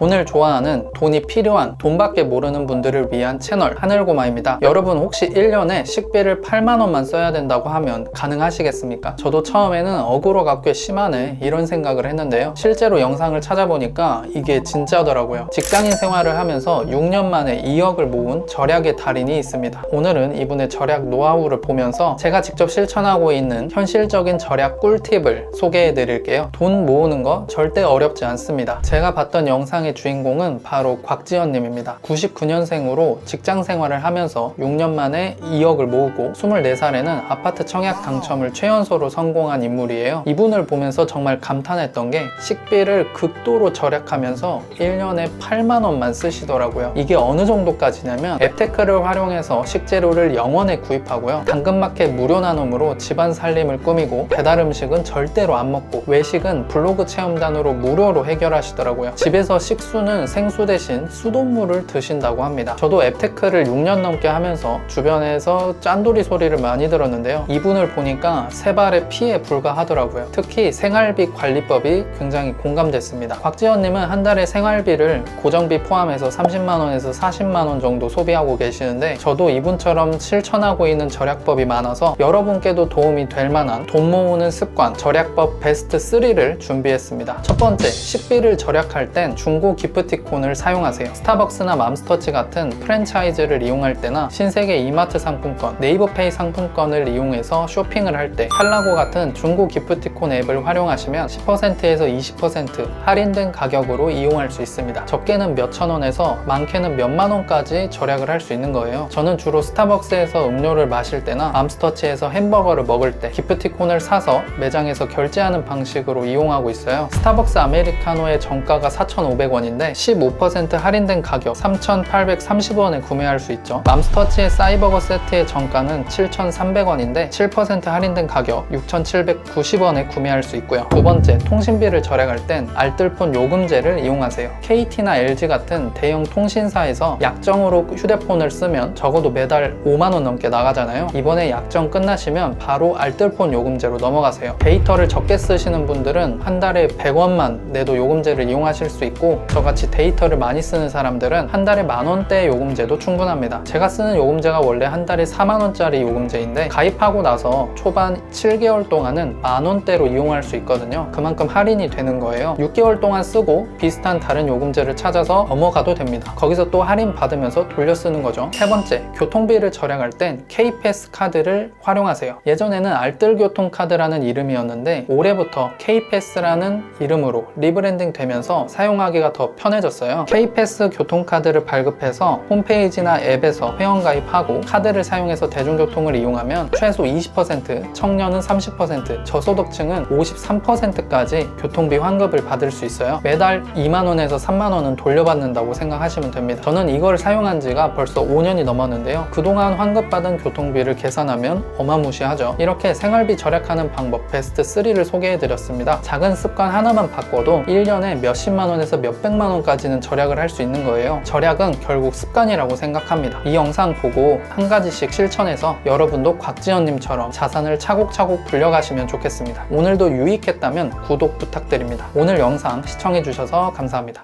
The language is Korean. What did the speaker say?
돈을 좋아하는 돈이 필요한 돈밖에 모르는 분들을 위한 채널 하늘고마입니다. 여러분 혹시 1년에 식비를 8만원만 써야 된다고 하면 가능하시겠습니까? 저도 처음에는 어그로가 꽤 심하네 이런 생각을 했는데요. 실제로 영상을 찾아보니까 이게 진짜더라고요. 직장인 생활을 하면서 6년 만에 2억을 모은 절약의 달인이 있습니다. 오늘은 이분의 절약 노하우를 보면서 제가 직접 실천하고 있는 현실적인 절약 꿀팁을 소개해 드릴게요. 돈 모으는 거 절대 어렵지 않습니다. 제가 봤던 영상 의 주인공은 바로 곽지연님입니다. 99년생으로 직장 생활을 하면서 6년 만에 2억을 모으고 24살에는 아파트 청약 당첨을 최연소로 성공한 인물이에요. 이분을 보면서 정말 감탄했던 게 식비를 극도로 절약하면서 1년에 8만 원만 쓰시더라고요. 이게 어느 정도까지냐면 앱테크를 활용해서 식재료를 영원에 구입하고요. 당근마켓 무료 나눔으로 집안 살림을 꾸미고 배달 음식은 절대로 안 먹고 외식은 블로그 체험단으로 무료로 해결하시더라고요. 집에서 식 수는 생수 대신 수돗물을 드신다고 합니다. 저도 앱테크를 6년 넘게 하면서 주변에서 짠돌이 소리를 많이 들었는데요. 이분을 보니까 세 발의 피에 불과하더라고요. 특히 생활비 관리법이 굉장히 공감됐습니다. 곽지연님은 한 달에 생활비를 고정비 포함해서 30만원에서 40만원 정도 소비하고 계시는데 저도 이분처럼 실천하고 있는 절약법이 많아서 여러분께도 도움이 될 만한 돈 모으는 습관 절약법 베스트 3를 준비했습니다. 첫 번째, 식비를 절약할 땐 중고 기프티콘을 사용하세요. 스타벅스나 맘스터치 같은 프랜차이즈를 이용할 때나 신세계 이마트 상품권, 네이버페이 상품권을 이용해서 쇼핑을 할 때 칼라고 같은 중고 기프티콘 앱을 활용하시면 10%에서 20% 할인된 가격으로 이용할 수 있습니다. 적게는 몇천 원에서 많게는 몇만 원까지 절약을 할 수 있는 거예요. 저는 주로 스타벅스에서 음료를 마실 때나 맘스터치에서 햄버거를 먹을 때 기프티콘을 사서 매장에서 결제하는 방식으로 이용하고 있어요. 스타벅스 아메리카노의 정가가 4,500원 인데 15% 할인된 가격 3,830원에 구매할 수 있죠. 맘스터치의 사이버거 세트의 정가는 7,300원인데 7% 할인된 가격 6,790원에 구매할 수 있고요. 두 번째, 통신비를 절약할 땐 알뜰폰 요금제를 이용하세요. KT나 LG 같은 대형 통신사에서 약정으로 휴대폰을 쓰면 적어도 매달 5만원 넘게 나가잖아요. 이번에 약정 끝나시면 바로 알뜰폰 요금제로 넘어가세요. 데이터를 적게 쓰시는 분들은 한 달에 100원만 내도 요금제를 이용하실 수 있고 저같이 데이터를 많이 쓰는 사람들은 한 달에 만 원대 요금제도 충분합니다. 제가 쓰는 요금제가 원래 한 달에 4만 원짜리 요금제인데 가입하고 나서 초반 7개월 동안은 만 원대로 이용할 수 있거든요. 그만큼 할인이 되는 거예요. 6개월 동안 쓰고 비슷한 다른 요금제를 찾아서 넘어가도 됩니다. 거기서 또 할인 받으면서 돌려 쓰는 거죠. 세 번째, 교통비를 절약할 땐 K패스 카드를 활용하세요. 예전에는 알뜰교통카드라는 이름이었는데 올해부터 K패스라는 이름으로 리브랜딩 되면서 사용하기가 더 편해졌어요. K패스 교통카드를 발급해서 홈페이지나 앱에서 회원가입하고 카드를 사용해서 대중교통을 이용하면 최소 20%, 청년은 30%, 저소득층은 53%까지 교통비 환급을 받을 수 있어요. 매달 2만원에서 3만원은 돌려받는다고 생각하시면 됩니다. 저는 이걸 사용한 지가 벌써 5년이 넘었는데요. 그동안 환급받은 교통비를 계산하면 어마무시하죠. 이렇게 생활비 절약하는 방법 베스트 3를 소개해드렸습니다. 작은 습관 하나만 바꿔도 1년에 몇십만원에서 몇 백만 원까지는 절약을 할 수 있는 거예요. 절약은 결국 습관이라고 생각합니다. 이 영상 보고 한 가지씩 실천해서 여러분도 곽지연님처럼 자산을 차곡차곡 불려가시면 좋겠습니다. 오늘도 유익했다면 구독 부탁드립니다. 오늘 영상 시청해주셔서 감사합니다.